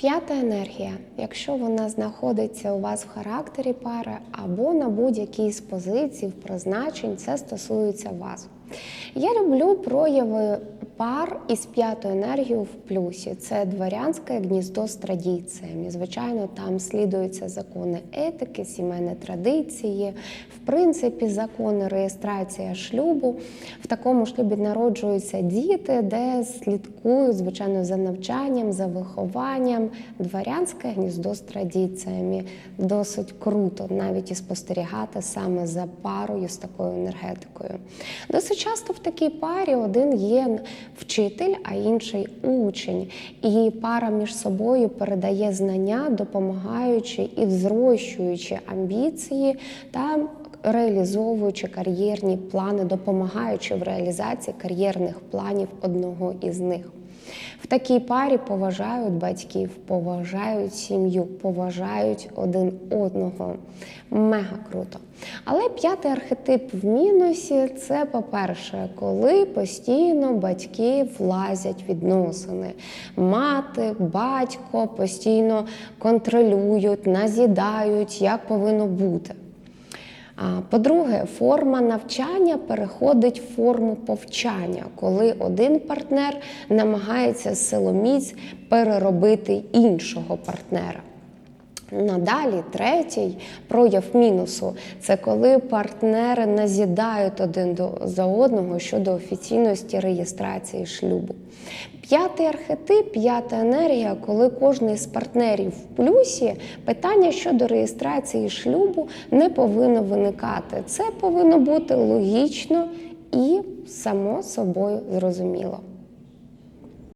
П'ята енергія, якщо вона знаходиться у вас в характері пари або на будь-якій з позицій, в призначень, це стосується вас. Я люблю прояви пар із п'ятою енергією в плюсі. Це дворянське гніздо з традиціями. Звичайно, там слідуються закони етики, сімейні традиції, в принципі, закони реєстрація шлюбу. В такому шлюбі народжуються діти, де слідкують, звичайно, за навчанням, за вихованням. Дворянське гніздо з традиціями. Досить круто навіть і спостерігати саме за парою з такою енергетикою. Досить часто в такій парі один є вчитель, а інший учень. І пара між собою передає знання, допомагаючи і взрощуючи амбіції та реалізовуючи кар'єрні плани, допомагаючи в реалізації кар'єрних планів одного із них. В такій парі поважають батьків, поважають сім'ю, поважають один одного. Мега круто. Але п'ятий архетип в мінусі це, по-перше, коли постійно батьки влазять відносини. Мати, батько постійно контролюють, назідають, як повинно бути. По-друге, форма навчання переходить в форму повчання, коли один партнер намагається силоміць переробити іншого партнера. Надалі третій прояв мінусу це коли партнери назідають один до за одного щодо офіційності реєстрації шлюбу. П'ятий архетип, п'ята енергія, коли кожен з партнерів в плюсі, питання щодо реєстрації шлюбу не повинно виникати. Це повинно бути логічно і само собою зрозуміло.